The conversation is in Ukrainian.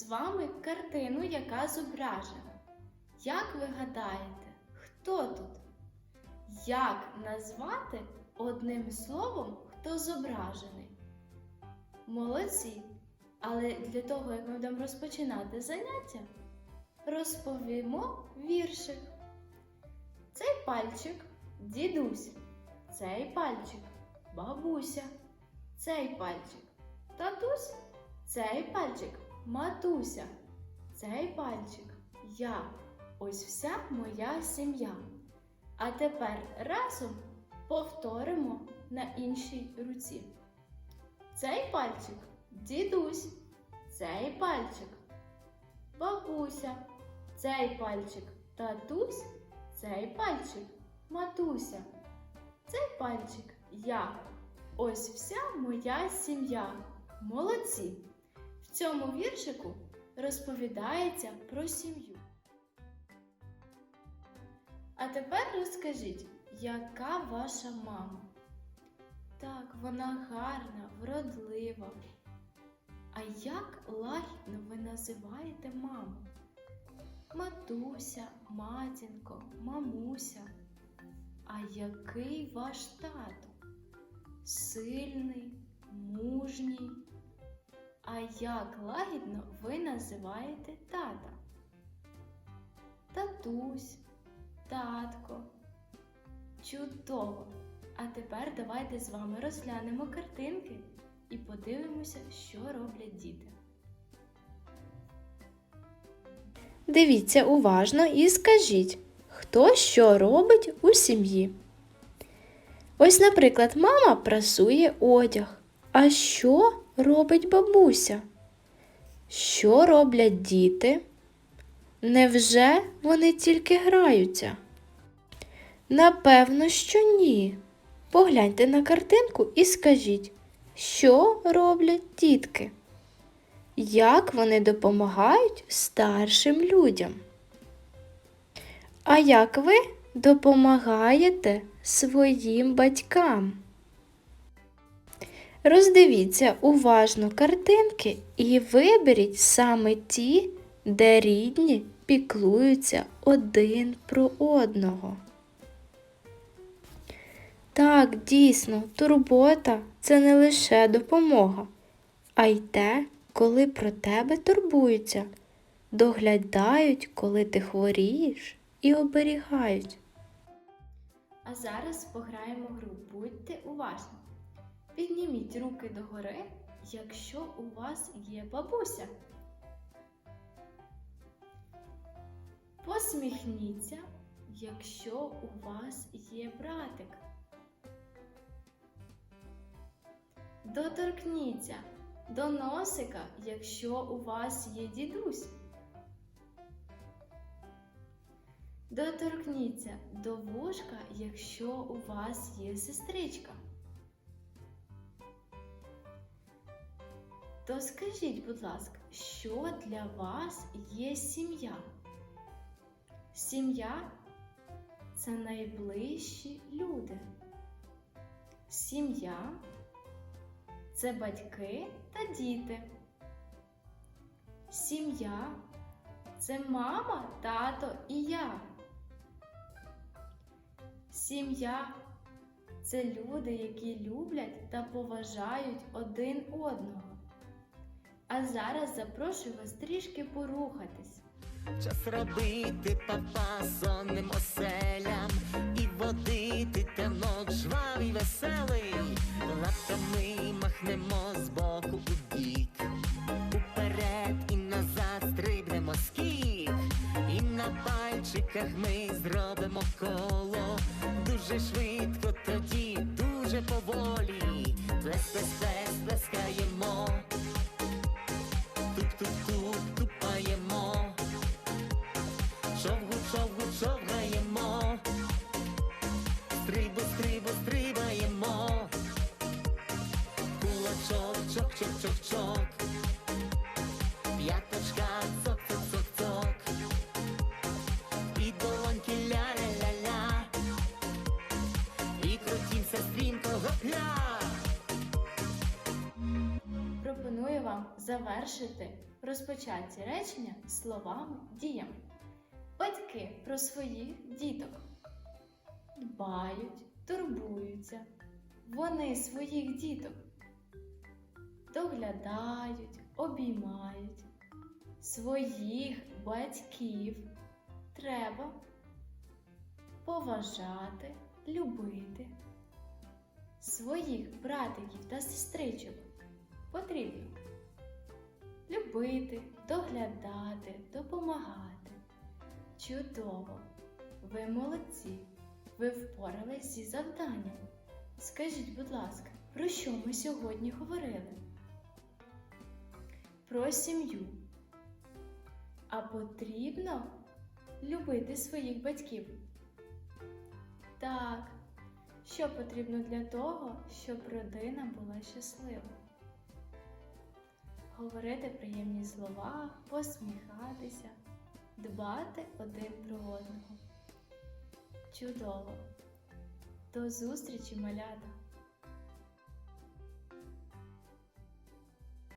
з вами картину, яка зображена. Як ви гадаєте, хто тут? Як назвати одним словом, хто зображений? Молодці! Але для того, як ми будемо розпочинати заняття, розповімо віршик. Цей пальчик дідусь, цей пальчик бабуся, цей пальчик татусь, цей пальчик матуся, цей пальчик я. Ось вся моя сім'я. А тепер разом повторимо на іншій руці. Цей пальчик дідусь, цей пальчик бабуся, цей пальчик татусь, цей пальчик матуся, цей пальчик я. Ось вся моя сім'я. Молодці! В цьому віршику розповідається про сім'ю. А тепер розкажіть, яка ваша мама? Так, вона гарна, вродлива. А як лагідно ви називаєте маму? Матуся, матінко, мамуся. А який ваш тато? Сильний, мужній. Як лагідно ви називаєте тата? Татусь, татко. Чудово! А тепер давайте з вами розглянемо картинки і подивимося, що роблять діти. Дивіться уважно і скажіть, хто що робить у сім'ї. Ось, наприклад, мама прасує одяг. А що робить бабуся? Що роблять діти? Невже вони тільки граються? Напевно, що ні. Погляньте на картинку і скажіть, що роблять дітки? Як вони допомагають старшим людям? А як ви допомагаєте своїм батькам? Роздивіться уважно картинки і виберіть саме ті, де рідні піклуються один про одного. Так, дійсно, турбота це не лише допомога, а й те, коли про тебе турбуються, доглядають, коли ти хворієш, і оберігають. А зараз пограємо гру. Будьте уважні. Підніміть руки догори, якщо у вас є бабуся. Посміхніться, якщо у вас є братик. Доторкніться до носика, якщо у вас є дідусь. Доторкніться до вушка, якщо у вас є сестричка. То скажіть, будь ласка, що для вас є сім'я? Сім'я це найближчі люди. Сім'я це батьки та діти. Сім'я це мама, тато і я. Сім'я це люди, які люблять та поважають один одного. А зараз запрошую вас трішки порухатись. Час робити папа сонним оселям. І водити танок жвавий веселий, лапками махнемо з боку у бік, уперед і назад стрибнемо скік, і на пальчиках ми зробимо коло, дуже швидко тоді, дуже поволі, плес, завершити розпочаті речення словами діями. Батьки про своїх діток дбають, турбуються. Вони своїх діток доглядають, обіймають. Своїх батьків треба поважати, любити. Своїх братиків та сестричок потрібно любити, доглядати, допомагати. Чудово! Ви молодці! Ви впорались зі завданням. Скажіть, будь ласка, про що ми сьогодні говорили? Про сім'ю. А потрібно любити своїх батьків. Так, що потрібно для того, щоб родина була щаслива? Говорити приємні слова, посміхатися, дбати один про одного. Чудово! До зустрічі, малята!